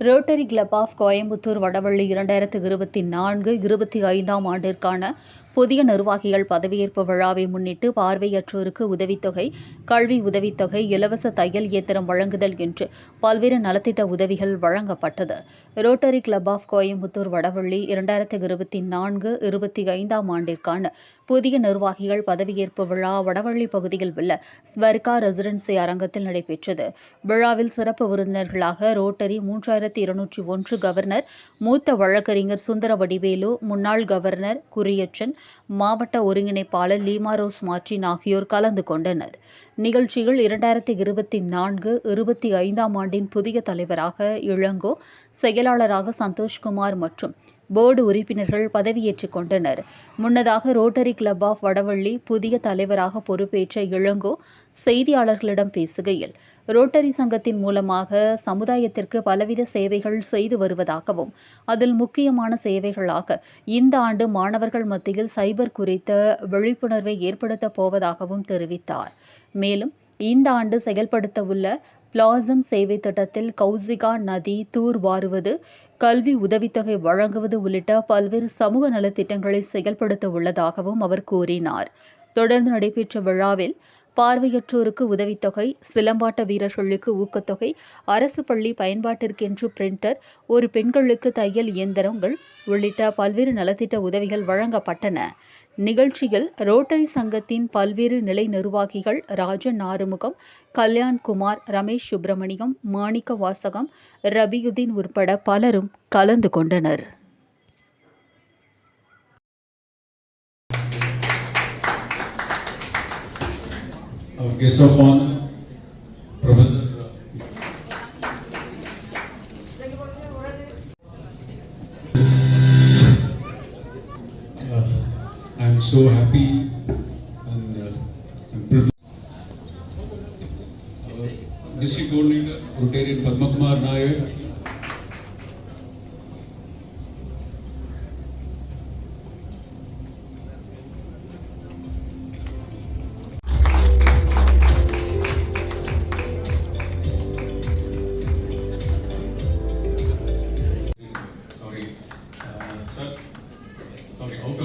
Rotary Club of Coimbatore Vadavalli இரண்டாயிரத்து இருபத்தி நான்கு இருபத்தி ஐந்தாம் ஆண்டிற்கான புதிய நிர்வாகிகள் பதவியேற்பு விழாவை முன்னிட்டு பார்வையற்றோருக்கு உதவித்தொகை கல்வி உதவித்தொகை இலவச தையல் இயந்திரம் வழங்குதல் என்று பல்வேறு நலத்திட்ட உதவிகள் வழங்கப்பட்டது. Rotary Club of Coimbatore Vadavalli இரண்டாயிரத்து இருபத்தி நான்கு இருபத்தி ஐந்தாம் ஆண்டிற்கான புதிய நிர்வாகிகள் பதவியேற்பு விழா வடவள்ளி பகுதியில் உள்ள ஸ்வர்கா ரெசிடென்சி அரங்கத்தில் நடைபெற்றது. விழாவில் சிறப்பு விருந்தினர்களாக ரோட்டரி மூன்றாயிரத்தி இருநூற்றி ஒன்று கவர்னர் மூத்த வழக்கறிஞர் சுந்தர வடிவேலு முன்னாள் கவர்னர் குரியச்சன் மாவட்ட ஒருங்கிணைப்பாளர் லீமா ரோஸ் மார்டின் ஆகியோர் கலந்து கொண்டனர். நிகழ்ச்சியில் இரண்டாயிரத்தி இருபத்தி நான்கு இருபத்தி ஐந்தாம் ஆண்டின் புதிய தலைவராக இளங்கோ செயலாளராக சந்தோஷ்குமார் மற்றும் போர்டு உறுப்பினர்கள் பதவியேற்றுக் கொண்டனர். முன்னதாக ரோட்டரி கிளப் ஆஃப் வடவள்ளி புதிய தலைவராக பொறுப்பேற்ற இளங்கோ செய்தியாளர்களிடம் பேசுகையில் ரோட்டரி சங்கத்தின் மூலமாக சமுதாயத்திற்கு பலவித சேவைகள் செய்து வருவதாகவும் அதில் முக்கியமான சேவைகளாக இந்த ஆண்டு மாணவர்கள் மத்தியில் சைபர் குறித்த விழிப்புணர்வை ஏற்படுத்தப் போவதாகவும் தெரிவித்தார். மேலும் இந்த ஆண்டு செயல்படுத்த உள்ள பிளாசம் சேவை திட்டத்தில் கௌசிகா நதி தூர் வாருவது கல்வி உதவித்தொகை வழங்குவது உள்ளிட்ட பல்வேறு சமூக நலத்திட்டங்களை செயல்படுத்த உள்ளதாகவும் அவர் கூறினார். தொடர்ந்து நடைபெற்ற விழாவில் பார்வையற்றோருக்கு உதவித்தொகை சிலம்பாட்ட வீரர்களுக்கு ஊக்கத்தொகை அரசு பள்ளி பயன்பாட்டிற்கென்று பிரிண்டர் ஒரு பெண்களுக்கு தையல் இயந்திரங்கள் உள்ளிட்ட பல்வேறு நலத்திட்ட உதவிகள் வழங்கப்பட்டன. நிகழ்ச்சியில் ரோட்டரி சங்கத்தின் பல்வேறு நிலை நிர்வாகிகள் ராஜன் ஆறுமுகம் கல்யாண்குமார் ரமேஷ் சுப்பிரமணியம் மாணிக்க வாசகம் ரபியுதீன் உட்பட பலரும் கலந்து கொண்டனர். Our guest of honor, Professor. Uh, I'm so happy and uh, I'm privileged. Our district coordinator, Rotarian Padma Kumar Nair.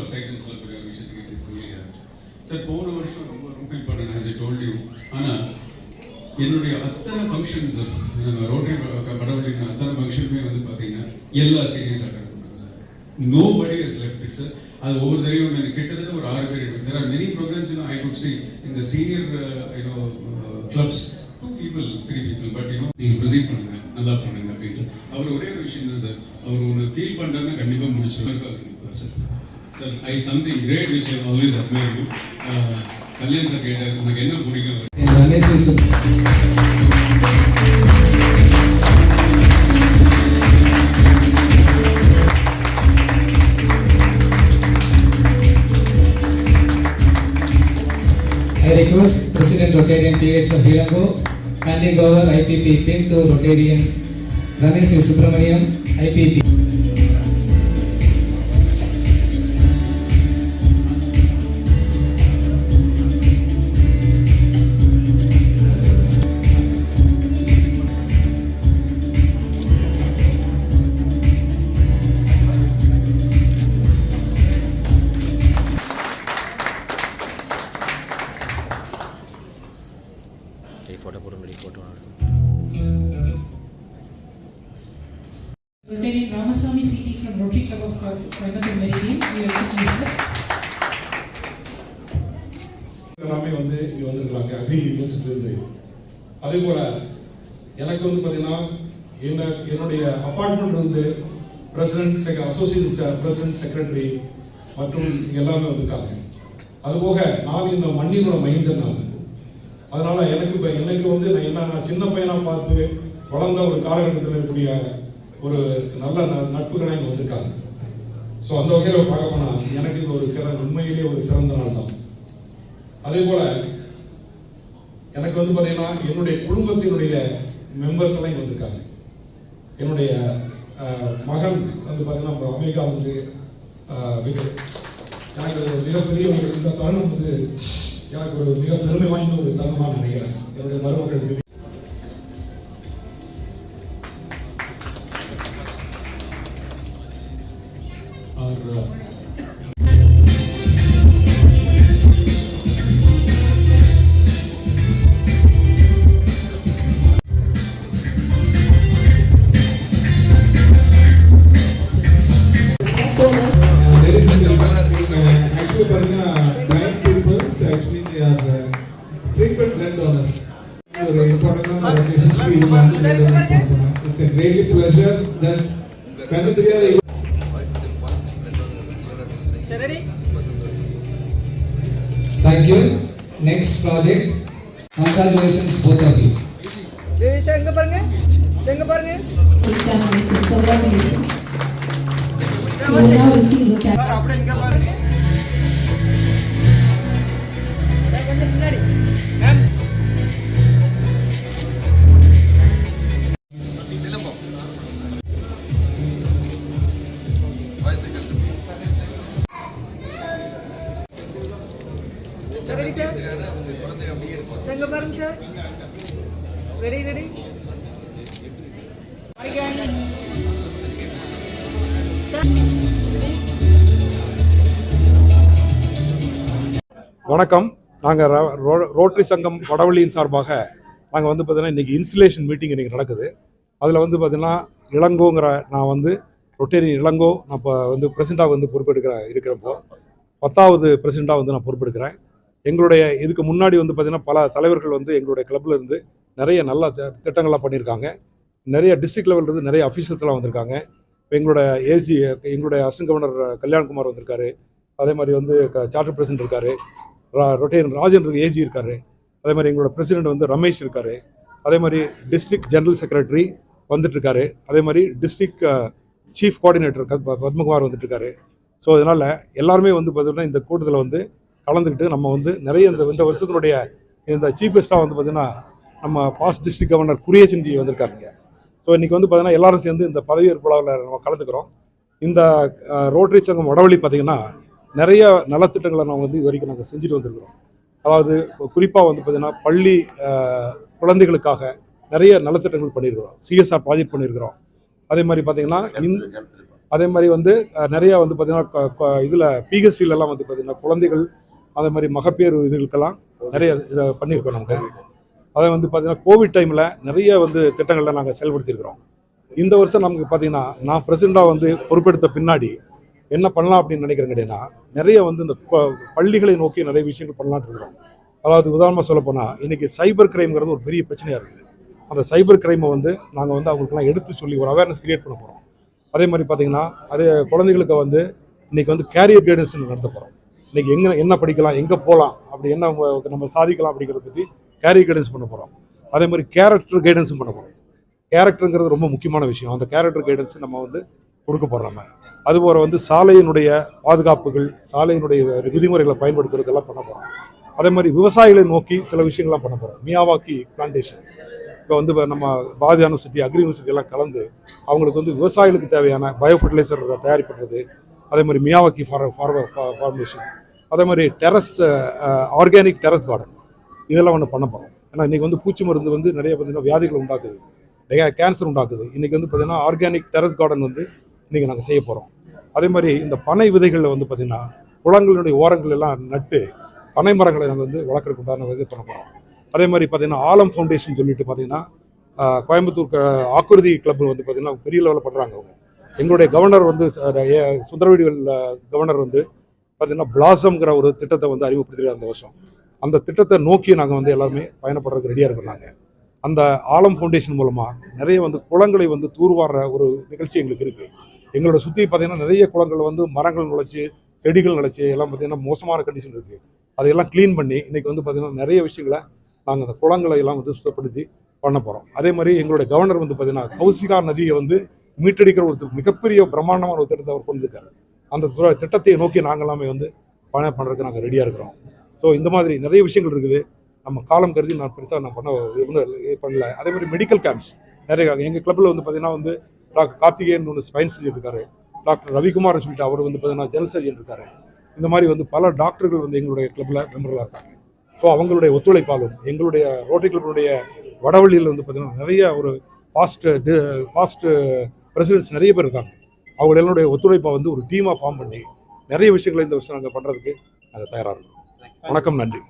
Of out of சொல்லக்கூடிய ஒரு விஷயத்துக்கு இது புரியல. சார் போன வருஷம் ரொம்ப ரொம்ப important as I told you ஆனால் என்னுடைய அத்தனை ஃபங்க்ஷன்ஸ் நம்ம ரோட்டரி படவழின அத்தனை ஃபங்க்ஷனுமே வந்து பார்த்தீங்கன்னா எல்லா சீரியஸ் அட்டன் பண்ணுறாங்க sir nobody is left it sir அது ஒவ்வொரு தடவையும் எனக்கு கிட்டத்தட்ட ஒரு ஆறு பேர் there are many programmes I could see இந்த senior you know clubs two people three people but you know நீங்கள் ப்ரொசீட் பண்ணுங்க நல்லா பண்ணுங்க அப்படின்ட்டு. அவர் ஒரே ஒரு விஷயம் தான் சார் அவர் ஒன்று ஃபீல் பண்ணுறேன்னா கண்டிப்பாக முடிச்சிருவாரு. Sir sir I something great விஷயம் always admire you Kalyan sir கேட்டார் உனக்கு என்ன பிடிக்கும் in Renaissance. I request President Rotarian PH of Hilango handing over IPP pin to Rotarian Ramesh Subramaniam IPP. எல்லாமே வந்து இங்கே வந்துருக்காங்க அக்ரி யூனிவர்சிட்டியிலேருந்து அதே போல் எனக்கு வந்து பார்த்தீங்கன்னா என்ன என்னுடைய அப்பார்ட்மெண்ட் வந்து president sec association president secretary மற்றும் இங்க எல்லாமே வந்திருக்காங்க. அதுபோக நான் இந்த மண்ணினோட மைந்தன் நான். அதனால் எனக்கு இப்போ எனக்கு வந்து நான் என்ன நான் சின்ன பையனாக பார்த்து வளர்ந்த ஒரு காலகட்டத்தில் இருக்கக்கூடிய ஒரு நல்ல ந- நட்புகளாக இங்கே வந்திருக்காங்க. ஸோ அந்த வகையில் பார்க்க போனால் எனக்கு இது ஒரு சிறந்த உண்மையிலேயே ஒரு சிறந்த நாள் தான். அதே போல எனக்கு வந்து பார்த்தீங்கன்னா என்னுடைய குடும்பத்தினுடைய மெம்பர்ஸ் எல்லாம் இங்கே வந்திருக்காங்க. என்னுடைய மகன் வந்து பார்த்தீங்கன்னா நம்ம அமெரிக்கா வந்து எனக்கு ஒரு மிகப்பெரிய ஒரு இந்த தருணம் வந்து எனக்கு ஒரு மிக பெருமை வாய்ந்த ஒரு தருணமாக நினைக்கிறேன் என்னுடைய மருமகள் are uh, frequent land donors. So ஒரு இம்பார்ட்டன்டான occasions we want to donate பண்ணுறோம். It's a great pleasure that கண்ணு தெரியாத Thank you. Next project. Congratulations both of you. எங்க பாருங்க எங்க பாருங்க examination. Congratulations. You will now receive the இங்க பாருங்க சார் ரெடி ரெடி வணக்கம். நாங்கள் ரோட்டரி சங்கம் வடவள்ளியின் சார்பாக நாங்கள் வந்து பார்த்தீங்கன்னா இன்றைக்கி இன்சுலேஷன் மீட்டிங் இன்றைக்கி நடக்குது. அதில் வந்து பார்த்தீங்கன்னா இளங்கோங்கிற நான் வந்து ரொட்டேரியன் இளங்கோ நான் இப்போ வந்து பிரசிடண்டாக வந்து பொறுப்பெடுக்கிற இருக்கிறப்போ பத்தாவது பிரசிடண்டாக வந்து நான் பொறுப்பெடுக்கிறேன். எங்களுடைய இதுக்கு முன்னாடி வந்து பார்த்தீங்கன்னா பல தலைவர்கள் வந்து எங்களுடைய கிளப்ல இருந்து நிறைய நல்ல திட்டங்கள்லாம் பண்ணியிருக்காங்க. நிறைய டிஸ்ட்ரிக்ட் லெவல்ல இருந்து நிறைய அஃபீஷியல்ஸ்லாம் வந்திருக்காங்க. இப்போ எங்களோட ஏசி எங்களுடைய அசிஸ்டன்ட் கவர்னர் கல்யாண்குமார் வந்திருக்காரு. அதே மாதிரி வந்து சார்ட்டர் பிரசிடென்ட் இருக்காரு. ரொட்டேன் ராஜன் ஏஜி இருக்காரு. அதே மாதிரி எங்களோட பிரசிடென்ட் வந்து ரமேஷ் இருக்காரு. அதே மாதிரி டிஸ்ட்ரிக்ட் ஜெனரல் செக்ரட்டரி வந்துட்டுருக்காரு. அதே மாதிரி டிஸ்ட்ரிக்ட் சீஃப் கோஆர்டினேட்டர் பத்மகுமார் வந்துட்டுருக்காரு. ஸோ அதனால் எல்லாருமே வந்து பார்த்தீங்கன்னா இந்த கூட்டத்தில் வந்து கலந்துக்கிட்டு நம்ம வந்து நிறைய இந்த இந்த வருஷத்தினுடைய இந்த சீஃப் கெஸ்ட்டாக வந்து பார்த்தீங்கன்னா நம்ம பாஸ்ட் டிஸ்ட்ரிக்ட் கவர்னர் குரியேசன்ஜி வந்திருக்காருங்க ஸோ இன்றைக்கி வந்து பார்த்தீங்கன்னா எல்லாரும் சேர்ந்து இந்த பதவியேற்பு விழாவில் நம்ம கலந்துக்கிறோம். இந்த ரோட்டரி சங்கம் வடவழி பார்த்தீங்கன்னா நிறைய நலத்திட்டங்களை நாங்கள் வந்து இது வரைக்கும் நாங்கள் செஞ்சுட்டு வந்திருக்கிறோம். அதாவது குறிப்பாக வந்து பார்த்தீங்கன்னா பள்ளி குழந்தைகளுக்காக நிறைய நலத்திட்டங்கள் பண்ணியிருக்கிறோம். சிஎஸ்ஆர் ப்ராஜெக்ட் பண்ணியிருக்கிறோம். அதே மாதிரி பார்த்தீங்கன்னா அதே மாதிரி வந்து நிறைய வந்து பார்த்தீங்கன்னா இதில் பிஹெச்சிலலாம் வந்து பார்த்தீங்கன்னா குழந்தைகள் அதே மாதிரி மகப்பேறு இதுகளுக்கெல்லாம் நிறைய இதை பண்ணியிருக்கோம் நமக்கு அதை வந்து பார்த்தீங்கன்னா கோவிட் டைமில் நிறைய வந்து திட்டங்களை நாங்கள் செயல்படுத்தியிருக்கிறோம். இந்த வருஷம் நமக்கு பார்த்தீங்கன்னா நான் பிரசிடண்டாக வந்து பொறுப்பெடுத்த பின்னாடி என்ன பண்ணலாம் அப்படின்னு நினைக்கிறேன் கேட்டீங்கன்னா நிறைய வந்து இந்த பள்ளிகளை நோக்கி நிறைய விஷயங்கள் பண்ணலாம்னு இருக்கிறோம். அதாவது உதாரணமாக சொல்லப்போனால் இன்றைக்கி சைபர் கிரைம்ங்கிறது ஒரு பெரிய பிரச்சனையாக இருக்குது. அந்த சைபர் கிரைமை வந்து நாங்கள் வந்து அவங்களுக்குலாம் எடுத்து சொல்லி ஒரு அவேர்னஸ் கிரியேட் பண்ண போகிறோம் அதே மாதிரி பார்த்தீங்கன்னா அதே குழந்தைகளுக்கு வந்து இன்றைக்கி வந்து கேரியர் கைடன்ஸ் நடத்த போகிறோம் இன்னைக்கு எங்கே என்ன படிக்கலாம் எங்கே போகலாம் அப்படி என்ன நம்ம- நம்ம சாதிக்கலாம் அப்படிங்கிறத பற்றி கேரி கைடன்ஸ் பண்ண போகிறோம் அதே மாதிரி கேரக்டர் கைடன்ஸும் பண்ண போகிறோம் கேரக்டருங்கிறது ரொம்ப முக்கியமான விஷயம். அந்த கேரக்டர் கைடன்ஸ் நம்ம வந்து கொடுக்க போகிறோம் நம்ம. அதுபோல் வந்து சாலையினுடைய பாதுகாப்புகள் சாலையினுடைய விதிமுறைகளை பயன்படுத்துறதெல்லாம் பண்ண போகிறோம் அதே மாதிரி விவசாயிகளை நோக்கி சில விஷயங்கள்லாம் பண்ண போகிறோம் மியாவாக்கி பிளான்டேஷன் இப்போ வந்து நம்ம பாரதி யூனிவர்சிட்டி அக்ரி யூனிவர்சிட்டி எல்லாம் கலந்து அவங்களுக்கு வந்து விவசாயிகளுக்கு தேவையான பயோ ஃபர்டிலைசர் தயார் பண்ணுறது அதே மாதிரி மியாவாக்கி ஃபார் ஃபார்மேஷன் அதே மாதிரி டெரஸ் ஆர்கானிக் டெரஸ் கார்டன். இதெல்லாம் ஒன்று பண்ண போகிறோம் ஏன்னா இன்றைக்கி வந்து பூச்சி மருந்து வந்து நிறைய பார்த்தீங்கன்னா வியாதிகள் உண்டாக்குது. நிறையா கேன்சர் உண்டாக்குது. இன்றைக்கி வந்து பார்த்திங்கன்னா ஆர்கானிக் டெரஸ் கார்டன் வந்து இன்றைக்கி நாங்கள் செய்ய போகிறோம் அதே மாதிரி இந்த பனை விதைகளில் வந்து பார்த்திங்கன்னா குளங்களுடைய ஓரங்கள் எல்லாம் நட்டு பனை மரங்களை நாங்கள் வந்து வளர்க்குறதுக்கு உண்டான இது பண்ண போகிறோம் அதே மாதிரி பார்த்தீங்கன்னா ஆலம் ஃபவுண்டேஷன் சொல்லிட்டு பார்த்திங்கன்னா கோயம்புத்தூர் ஆக்குருதி கிளப் வந்து பார்த்திங்கன்னா பெரிய லெவலில் பண்ணுறாங்க அவங்க. எங்களுடைய கவர்னர் வந்து ச- சுந்தரவடிகள் கவர்னர் வந்து பார்த்திங்கன்னா பிளாசம்ங்கிற ஒரு திட்டத்தை வந்து அறிமுகப்படுத்திருக்காரு அந்த வருஷம். அந்த திட்டத்தை நோக்கி நாங்கள் வந்து எல்லாருமே பயணப்படுறதுக்கு ரெடியாக இருக்கோம் நாங்கள் அந்த ஆலம் ஃபவுண்டேஷன் மூலமாக நிறைய வந்து குளங்களை வந்து தூர்வாடுற ஒரு நிகழ்ச்சி எங்களுக்கு இருக்குது எங்களோட சுற்றி பார்த்தீங்கன்னா நிறைய குளங்கள் வந்து மரங்கள் நுழைச்சி செடிகள் நுழைச்சி எல்லாம் பார்த்திங்கன்னா மோசமான கண்டிஷன் இருக்குது அதையெல்லாம் க்ளீன் பண்ணி இன்றைக்கி வந்து பார்த்தீங்கன்னா நிறைய விஷயங்களை நாங்கள் அந்த குளங்களை எல்லாம் வந்து சுத்தப்படுத்தி பண்ண போகிறோம் அதே மாதிரி எங்களுடைய கவர்னர் வந்து பார்த்திங்கன்னா கௌசிகா நதியை வந்து மீட்டெடுக்கிற ஒரு மிகப்பெரிய பிரம்மாண்டமான ஒரு திட்டத்தை அவர் கொண்டு இருக்காரு அந்த திட்டத்தை நோக்கி நாங்கள் எல்லாமே வந்து பயணம் பண்ணுறதுக்கு நாங்கள் ரெடியாக இருக்கிறோம். ஸோ இந்த மாதிரி நிறைய விஷயங்கள் இருக்குது. நம்ம காலம் கருதி நான் பெருசாக நான் பண்ண இது பண்ணல. அதே மாதிரி மெடிக்கல் கேம்ப்ஸ் நிறைய எங்கள் கிளப்பில் வந்து பார்த்தீங்கன்னா வந்து டாக்டர் கார்த்திகேயன் ஒன்று ஸ்பைன் சர்ஜன் இருக்காரு. டாக்டர் ரவிக்குமார் சொல்லிட்டு அவர் வந்து பார்த்தீங்கன்னா ஜெனரல் சர்ஜன் இருக்காரு. இந்த மாதிரி வந்து பல டாக்டர்கள் வந்து எங்களுடைய கிளப்பில் மெம்பர்களாக இருக்காங்க. ஸோ அவங்களுடைய ஒத்துழைப்பாலும் எங்களுடைய ரோட்டரி கிளப்பினுடைய வடவழியில் வந்து பார்த்தீங்கன்னா நிறைய ஒரு பாஸ்ட் பாஸ்ட் பிரசிடென்ட்ஸ் நிறைய பேர் இருக்காங்க. அவங்க என்னுடைய ஒத்துழைப்பை வந்து ஒரு டீமாக ஃபார்ம் பண்ணி நிறைய விஷயங்களை இந்த வருஷம் நாங்கள் பண்ணுறதுக்கு நாங்கள் தயாராக இருக்கோம். வணக்கம் நன்றி.